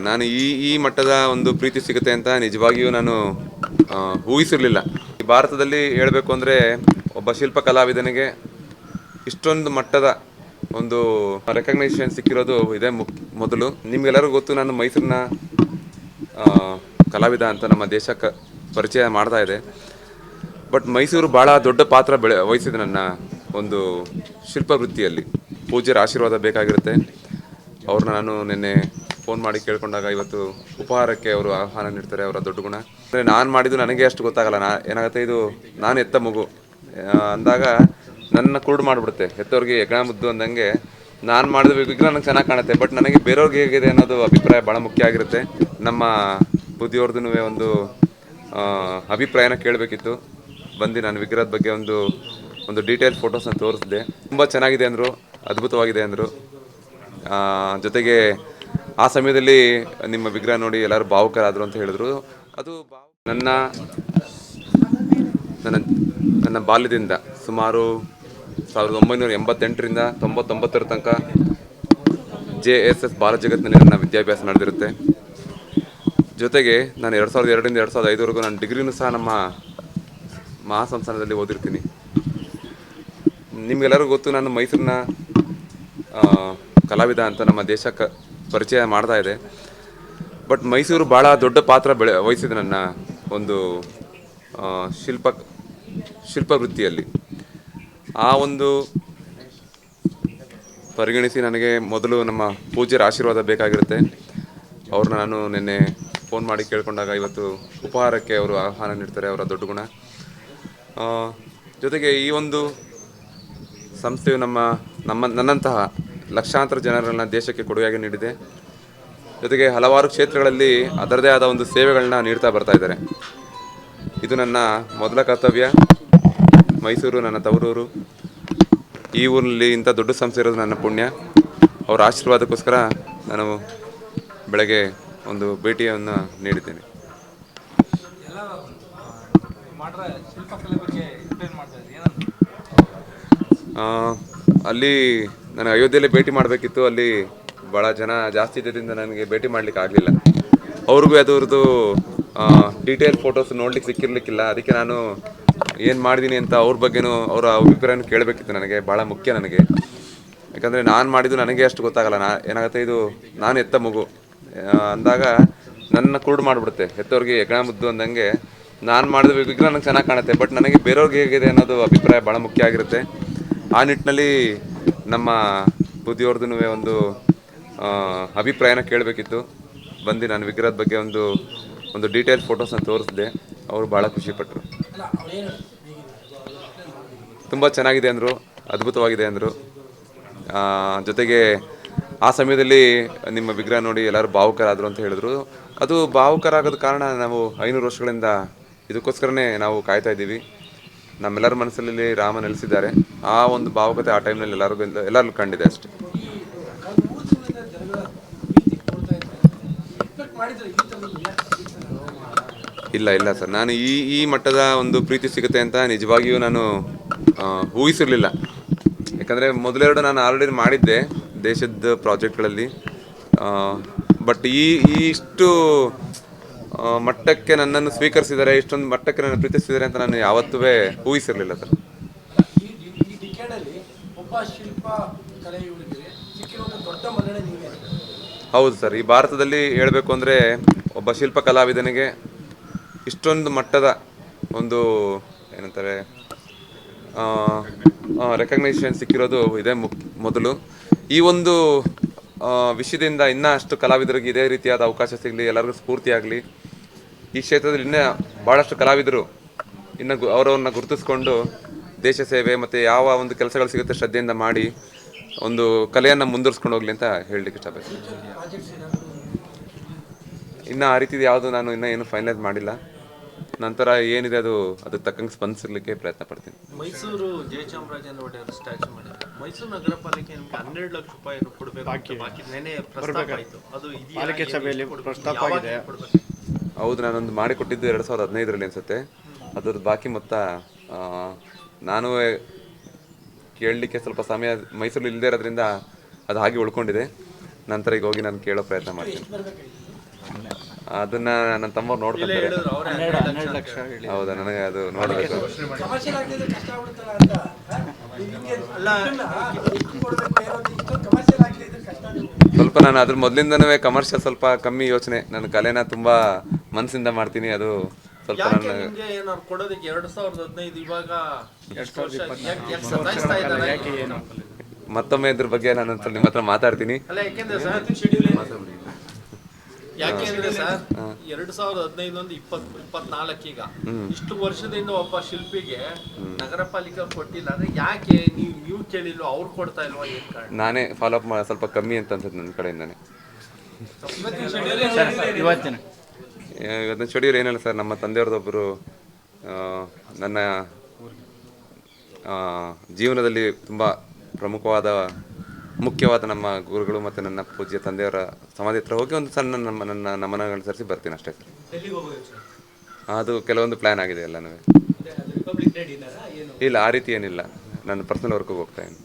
ನಾನು ಈ ಈ ಮಟ್ಟದ ಒಂದು ಪ್ರೀತಿ ಸಿಗುತ್ತೆ ಅಂತ ನಿಜವಾಗಿಯೂ ನಾನು ಊಹಿಸಿರಲಿಲ್ಲ. ಈ ಭಾರತದಲ್ಲಿ ಹೇಳಬೇಕು ಅಂದರೆ ಒಬ್ಬ ಶಿಲ್ಪ ಕಲಾವಿದನಿಗೆ ಇಷ್ಟೊಂದು ಮಟ್ಟದ ಒಂದು ರೆಕಗ್ನೈಸೇಷನ್ ಸಿಕ್ಕಿರೋದು ಇದೇ ಮೊದಲು. ನಿಮಗೆಲ್ಲರಿಗೂ ಗೊತ್ತು, ನಾನು ಮೈಸೂರಿನ ಕಲಾವಿದ ಅಂತ ನಮ್ಮ ದೇಶಕ್ಕೆ ಪರಿಚಯ ಮಾಡ್ತಾ ಇದೆ. ಬಟ್ ಮೈಸೂರು ಭಾಳ ದೊಡ್ಡ ಪಾತ್ರ ಬೆಳೆ, ವಹಿಸಿದೆ ನನ್ನ ಒಂದು ಶಿಲ್ಪ ವೃತ್ತಿಯಲ್ಲಿ ಪೂಜ್ಯರ ಆಶೀರ್ವಾದ ಬೇಕಾಗಿರುತ್ತೆ. ಅವ್ರನ್ನ ನಾನು ನಿನ್ನೆ ಫೋನ್ ಮಾಡಿ ಕೇಳ್ಕೊಂಡಾಗ ಇವತ್ತು ಉಪಹಾರಕ್ಕೆ ಅವರು ಆಹ್ವಾನ ನೀಡ್ತಾರೆ ಅವರ ದೊಡ್ಡ ಗುಣ. ಅಂದರೆ ನಾನು ಮಾಡಿದ್ದು ನನಗೆ ಅಷ್ಟು ಗೊತ್ತಾಗಲ್ಲ. ನಾ ಏನಾಗುತ್ತೆ ಇದು, ನಾನು ಎತ್ತ ಮಗು. ಅಂದಾಗ ನನ್ನ ಕುರುಡು ಮಾಡಿಬಿಡುತ್ತೆ. ಎತ್ತವ್ರಿಗೆ ಹೆಗ್ಗಣ ಮುದ್ದು ಅಂದಂಗೆ ನಾನು ಮಾಡಿದ ವಿಗ್ರಹ ನನಗೆ ಚೆನ್ನಾಗಿ ಕಾಣುತ್ತೆ. ಬಟ್ ನನಗೆ ಬೇರೆಯವ್ರಿಗೆ ಹೇಗಿದೆ ಅನ್ನೋದು ಅಭಿಪ್ರಾಯ ಭಾಳ ಮುಖ್ಯ ಆಗಿರುತ್ತೆ. ನಮ್ಮ ಬುದ್ಧಿಯವ್ರದ್ದು ಒಂದು ಅಭಿಪ್ರಾಯನ ಕೇಳಬೇಕಿತ್ತು. ಬಂದು ನಾನು ವಿಗ್ರಹದ ಬಗ್ಗೆ ಒಂದು ಒಂದು ಡೀಟೇಲ್ ಫೋಟೋಸ್ನ ತೋರಿಸಿದೆ. ತುಂಬ ಚೆನ್ನಾಗಿದೆ ಅಂದರು, ಅದ್ಭುತವಾಗಿದೆ ಅಂದರು. ಜೊತೆಗೆ ಆ ಸಮಯದಲ್ಲಿ ನಿಮ್ಮ ವಿಗ್ರಹ ನೋಡಿ ಎಲ್ಲರೂ ಭಾವುಕರಾದರು ಅಂತ ಹೇಳಿದ್ರು. ಅದು ನನ್ನ ನನ್ನ ನನ್ನ ಬಾಲ್ಯದಿಂದ ಸುಮಾರು ಸಾವಿರದ ಒಂಬೈನೂರ ಎಂಬತ್ತೆಂಟರಿಂದ ತೊಂಬತ್ತೊಂಬತ್ತರ ತನಕ ಜೆ ಎಸ್ ಎಸ್ ಬಾಲಜಗತ್ನಲ್ಲಿ ನನ್ನ ವಿದ್ಯಾಭ್ಯಾಸ ನಡೆದಿರುತ್ತೆ. ಜೊತೆಗೆ ನಾನು ಎರಡು ಸಾವಿರದ ಎರಡರಿಂದ ಎರಡು ಸಾವಿರದ ಐದವರೆಗೂ ನಾನು ಡಿಗ್ರಿನೂ ಸಹ ನಮ್ಮ ಮಹಾಸಂಸ್ಥಾನದಲ್ಲಿ ಓದಿರ್ತೀನಿ. ನಿಮಗೆಲ್ಲರಿಗೂ ಗೊತ್ತು, ನಾನು ಮೈಸೂರಿನ ಕಲಾವಿದ ಅಂತ ನಮ್ಮ ದೇಶಕ್ಕೆ ಪರಿಚಯ ಮಾಡ್ತಾ ಇದೆ. ಬಟ್ ಮೈಸೂರು ಭಾಳ ದೊಡ್ಡ ಪಾತ್ರ ಬೆಳೆ, ವಹಿಸಿದೆ ನನ್ನ ಒಂದು ಶಿಲ್ಪ ಶಿಲ್ಪ ವೃತ್ತಿಯಲ್ಲಿ ಆ ಒಂದು ಪರಿಗಣಿಸಿ ನನಗೆ ಮೊದಲು ನಮ್ಮ ಪೂಜ್ಯರ ಆಶೀರ್ವಾದ ಬೇಕಾಗಿರುತ್ತೆ. ಅವ್ರನ್ನ ನಾನು ನಿನ್ನೆ ಫೋನ್ ಮಾಡಿ ಕೇಳಿಕೊಂಡಾಗ ಇವತ್ತು ಉಪಹಾರಕ್ಕೆ ಅವರು ಆಹ್ವಾನ ನೀಡ್ತಾರೆ, ಅವರ ದೊಡ್ಡ ಗುಣ. ಜೊತೆಗೆ ಈ ಒಂದು ಸಂಸ್ಥೆಯು ನಮ್ಮ ನಮ್ಮ ನನ್ನಂತಹ ಲಕ್ಷಾಂತರ ಜನರನ್ನು ದೇಶಕ್ಕೆ ಕೊಡುಗೆಯಾಗಿ ನೀಡಿದೆ. ಜೊತೆಗೆ ಹಲವಾರು ಕ್ಷೇತ್ರಗಳಲ್ಲಿ ಅದರದೇ ಆದ ಒಂದು ಸೇವೆಗಳನ್ನ ನೀಡ್ತಾ ಬರ್ತಾ ಇದ್ದಾರೆ. ಇದು ನನ್ನ ಮೊದಲ ಕರ್ತವ್ಯ. ಮೈಸೂರು, ನನ್ನ ತವರೂರು. ಈ ಊರಲ್ಲಿ ಇಂಥ ದೊಡ್ಡ ಸಂಸ್ಥೆ ಇರೋದು ನನ್ನ ಪುಣ್ಯ. ಅವರ ಆಶೀರ್ವಾದಕ್ಕೋಸ್ಕರ ನಾನು ಬೆಳಗ್ಗೆ ಒಂದು ಭೇಟಿಯನ್ನು ನೀಡಿದ್ದೇನೆ. ಅಲ್ಲಿ ನಾನು ಅಯೋಧ್ಯೆಯಲ್ಲಿ ಭೇಟಿ ಮಾಡಬೇಕಿತ್ತು, ಅಲ್ಲಿ ಭಾಳ ಜನ ಜಾಸ್ತಿ ಇದ್ದರಿಂದ ನನಗೆ ಭೇಟಿ ಮಾಡಲಿಕ್ಕೆ ಆಗಲಿಲ್ಲ. ಅವ್ರಿಗೂ ಅದರದ್ದು ಡೀಟೇಲ್ ಫೋಟೋಸ್ ನೋಡ್ಲಿಕ್ಕೆ ಸಿಕ್ಕಿರ್ಲಿಕ್ಕಿಲ್ಲ. ಅದಕ್ಕೆ ನಾನು ಏನು ಮಾಡಿದ್ದೀನಿ ಅಂತ ಅವ್ರ ಬಗ್ಗೆನೂ ಅವರ ಅಭಿಪ್ರಾಯನೂ ಕೇಳಬೇಕಿತ್ತು ನನಗೆ ಭಾಳ ಮುಖ್ಯ ನನಗೆ. ಯಾಕಂದರೆ ನಾನು ಮಾಡಿದ್ದು ನನಗೆ ಅಷ್ಟು ಗೊತ್ತಾಗಲ್ಲ. ನಾ, ಏನಾಗುತ್ತೆ ಇದು, ನಾನು ಎತ್ತ ಮಗು. ಅಂದಾಗ ನನ್ನ ಕುರುಡು ಮಾಡಿಬಿಡುತ್ತೆ. ಎತ್ತವ್ರಿಗೆ ಯಜ್ಞ ಮುದ್ದು ಅಂದಂಗೆ ನಾನು ಮಾಡಿದ ವಿಗ್ರಹ ನನಗೆ ಚೆನ್ನಾಗಿ ಕಾಣುತ್ತೆ, ಬಟ್ ನನಗೆ ಬೇರೆಯವ್ರಿಗೆ ಹೇಗಿದೆ ಅನ್ನೋದು ಅಭಿಪ್ರಾಯ ಭಾಳ ಮುಖ್ಯ ಆಗಿರುತ್ತೆ. ಆ ನಿಟ್ಟಿನಲ್ಲಿ ನಮ್ಮ ಬುದ್ಧಿಯವ್ರದ್ದು ಒಂದು ಅಭಿಪ್ರಾಯನ ಕೇಳಬೇಕಿತ್ತು. ಬಂದು ನಾನು ವಿಗ್ರಹದ ಬಗ್ಗೆ ಒಂದು ಒಂದು ಡೀಟೇಲ್ ಫೋಟೋಸ್ನ ತೋರಿಸಿದೆ. ಅವರು ಭಾಳ ಖುಷಿಪಟ್ಟರು ತುಂಬ ಚೆನ್ನಾಗಿದೆ ಅಂದರು, ಅದ್ಭುತವಾಗಿದೆ ಅಂದರು. ಜೊತೆಗೆ ಆ ಸಮಯದಲ್ಲಿ ನಿಮ್ಮ ವಿಗ್ರಹ ನೋಡಿ ಎಲ್ಲರೂ ಭಾವುಕರಾದರು ಅಂತ ಹೇಳಿದ್ರು. ಅದು ಭಾವುಕರಾಗೋದ ಕಾರಣ ನಾವು ಐನೂರು ವರ್ಷಗಳಿಂದ ಇದಕ್ಕೋಸ್ಕರನೇ ನಾವು ಕಾಯ್ತಾ ಇದ್ದೀವಿ. ನಮ್ಮೆಲ್ಲರ ಮನಸ್ಸಲ್ಲಿ ರಾಮ ನೆಲೆಸಿದ್ದಾರೆ. ಆ ಒಂದು ಭಾವಕತೆ ಆ ಟೈಮ್ನಲ್ಲಿ ಎಲ್ಲರಿಗೂ ಎಲ್ಲರಿಗೂ ಕಂಡಿದೆ ಅಷ್ಟೇ. ಇಲ್ಲ ಇಲ್ಲ ಸರ್. ನಾನು ಈ ಈ ಮಟ್ಟದ ಒಂದು ಪ್ರೀತಿ ಸಿಗುತ್ತೆ ಅಂತ ನಿಜವಾಗಿಯೂ ನಾನು ಊಹಿಸಿರಲಿಲ್ಲ. ಯಾಕಂದರೆ ಮೊದಲೆರಡು ನಾನು ಆಲ್ರೆಡಿ ಮಾಡಿದ್ದೆ ದೇಶದ ಪ್ರಾಜೆಕ್ಟ್ಗಳಲ್ಲಿ ಬಟ್ ಈ ಇಷ್ಟು ಮಟ್ಟಕ್ಕೆ ನನ್ನನ್ನು ಸ್ವೀಕರಿಸಿದರೆ ಇಷ್ಟೊಂದು ಮಟ್ಟಕ್ಕೆ ನನ್ನ ಪ್ರೀತಿಸಿದರೆ ಅಂತ ನಾನು ಯಾವತ್ತೂ ಊಹಿಸಿರಲಿಲ್ಲ ಸರ್. ಹೌದು ಸರ್. ಈ ಭಾರತದಲ್ಲಿ ಹೇಳಬೇಕು ಅಂದರೆ ಒಬ್ಬ ಶಿಲ್ಪ ಕಲಾವಿದನಿಗೆ ಇಷ್ಟೊಂದು ಮಟ್ಟದ ಒಂದು ಏನಂತಾರೆ ರೆಕಗ್ನೈಷನ್ ಸಿಕ್ಕಿರೋದು ಇದೇ ಮುಕ್ ಮೊದಲು. ಈ ಒಂದು ವಿಷಯದಿಂದ ಇನ್ನೂ ಅಷ್ಟು ಕಲಾವಿದರಿಗೆ ಇದೇ ರೀತಿಯಾದ ಅವಕಾಶ ಸಿಗಲಿ, ಎಲ್ಲರಿಗೂ ಸ್ಫೂರ್ತಿಯಾಗಲಿ ಈ ಕ್ಷೇತ್ರದಲ್ಲಿ ಇನ್ನೂ ಭಾಳಷ್ಟು ಕಲಾವಿದರು ಇನ್ನು ಗು- ಅವರವ್ರನ್ನ ಗುರುತಿಸ್ಕೊಂಡು ದೇಶ ಸೇವೆ ಮತ್ತು ಯಾವ ಒಂದು ಕೆಲಸಗಳು ಸಿಗುತ್ತೆ ಶ್ರದ್ಧೆಯಿಂದ ಮಾಡಿ ಒಂದು ಕಲೆಯನ್ನು ಮುಂದುವರಿಸ್ಕೊಂಡು ಹೋಗ್ಲಿ ಅಂತ ಹೇಳಲಿಕ್ಕೆ ಇಷ್ಟಪಡ್ತೀನಿ. ಇನ್ನು ಆ ರೀತಿದು ಯಾವುದು ನಾನು ಇನ್ನೂ ಏನು ಫೈನಲೈಸ್ ಮಾಡಿಲ್ಲ. ನಂತರ ಏನಿದೆ ಅದು ಅದು ತಕ್ಕಂಗೆ ಸ್ಪಂದಿಸಲಿಕ್ಕೆ ಪ್ರಯತ್ನ ಪಡ್ತೀನಿ. ಮೈಸೂರು ಜಯಚಾಮರಾಜೇಂದ್ರ ಒಡೆಯರ್ ಸ್ಟ್ಯಾಚು ಮಾಡಿದ್ದಾರೆ ಮೈಸೂರು ನಗರ ಪಾಲಿಕೆ ನಿಮ್ಗೆ ಹನ್ನೆರಡು ಲಕ್ಷ ರೂಪಾಯಿ ಕೊಡಬೇಕು ಬಾಕಿ ನೆನೆ ಪ್ರಸ್ತಾಪ ಆಯಿತು. ಅದು ಇದೆಯಾ? ಪಾಲಿಕೆ ಸಭೆಯಲ್ಲಿ? ಪ್ರಸ್ತಾಪ ಆಗಿದೆ. ಹೌದು ನಾನೊಂದು ಮಾಡಿಕೊಟ್ಟಿದ್ದು ಎರಡು ಸಾವಿರದ ಹದಿನೈದರಲ್ಲಿ ಅನಿಸುತ್ತೆ. ಅದ್ರದ್ದು ಬಾಕಿ ಮೊತ್ತ ನಾನು ಕೇಳಲಿಕ್ಕೆ ಸ್ವಲ್ಪ ಸಮಯ ಮೈಸೂರಲ್ಲಿ ಇಲ್ಲದೆ ಇರೋದ್ರಿಂದ ಅದು ಹಾಗೆ ಉಳ್ಕೊಂಡಿದೆ. ನಂತರ ಈಗ ಹೋಗಿ ನಾನು ಕೇಳೋ ಪ್ರಯತ್ನ ಮಾಡ್ತೀನಿ. ಅದನ್ನ ನನ್ನ ತಮ್ಮ ನೋಡ್ತಾರೆ ಹೌದಾ ನನಗೆ ಅದು ನೋಡಬೇಕು. ಸ್ವಲ್ಪ ನಾನು ಅದ್ರ ಮೊದಲಿಂದನೂ ಕಮರ್ಷಿಯಲ್ ಸ್ವಲ್ಪ ಕಮ್ಮಿ ಯೋಚನೆ. ನನ್ನ ಕಲೆನ ತುಂಬಾ ಮನಸ್ಸಿಂದ ಮಾಡ್ತೀನಿ. ಅದು ಸ್ವಲ್ಪ ನನ್ನ ಕೊಡೋದಕ್ಕೆ ಎರಡ್ ಸಾವಿರದ ಹದಿನೈದು ಇವಾಗ ಮತ್ತೊಮ್ಮೆ ಇದ್ರ ಬಗ್ಗೆ ನಾನು ನಿಮ್ಮ ಹತ್ರ ಮಾತಾಡ್ತೀನಿ. ಅಲ್ಲ ಯಾಕೆಂದ್ರೆ ಸರ್ ಯಾಕೆ ಅಂದ್ರೆ ಸರ್ ಎರಡ್ ಸಾವಿರದ ಹದಿನೈದು ಒಂದು ಇಪ್ಪತ್ ಇಪ್ಪತ್ನಾಲ್ಕು ಈಗ. ಇಷ್ಟು ವರ್ಷದಿಂದ ಒಬ್ಬ ಶಿಲ್ಪಿಗೆ ನಗರ ಪಾಲಿಕೆ ಕೊಟ್ಟಿಲ್ಲ ಅಂದ್ರೆ ಯಾಕೆ ನೀವು ನೀವು ಕೇಳಿಲ್ವ ಅವ್ರು ಕೊಡ್ತಾ ಇಲ್ವಾ ಏನ್ ಕಾರಣ? ನಾನೇ ಫಾಲೋ ಅಪ್ ಸ್ವಲ್ಪ ಕಮ್ಮಿ ಅಂತ ಅನ್ಸುತ್ತೆ ನನ್ನ ಕಡೆಯಿಂದಾನೆ. ಇವತ್ತಿನ ಇವತ್ತಿನ. ಶೆಡ್ಯೂಲ್ ಏನಲ್ಲ ಸರ್ ನಮ್ಮ ತಂದೆಯವ್ರದೊಬ್ಬರು ನನ್ನ ಜೀವನದಲ್ಲಿ ತುಂಬ ಪ್ರಮುಖವಾದ ಮುಖ್ಯವಾದ ನಮ್ಮ ಗುರುಗಳು ಮತ್ತು ನನ್ನ ಪೂಜ್ಯ ತಂದೆಯವರ ಸಮಾಧಿ ಹತ್ರ ಹೋಗಿ ಒಂದು ಸಣ್ಣ ನಮ್ಮ ನನ್ನ ನಮನಗಳನ್ನು ಸರಿಸಿ ಬರ್ತೀನಿ ಅಷ್ಟೇ. ಸರ್? ಅದು ಕೆಲವೊಂದು ಪ್ಲ್ಯಾನ್ ಆಗಿದೆ ಎಲ್ಲನೂ. ಇಲ್ಲ ಆ ರೀತಿ ಏನಿಲ್ಲ. ನಾನು ಪರ್ಸನಲ್ ವರ್ಕಿಗೆ ಹೋಗ್ತಾ ಇದ್ದೀನಿ.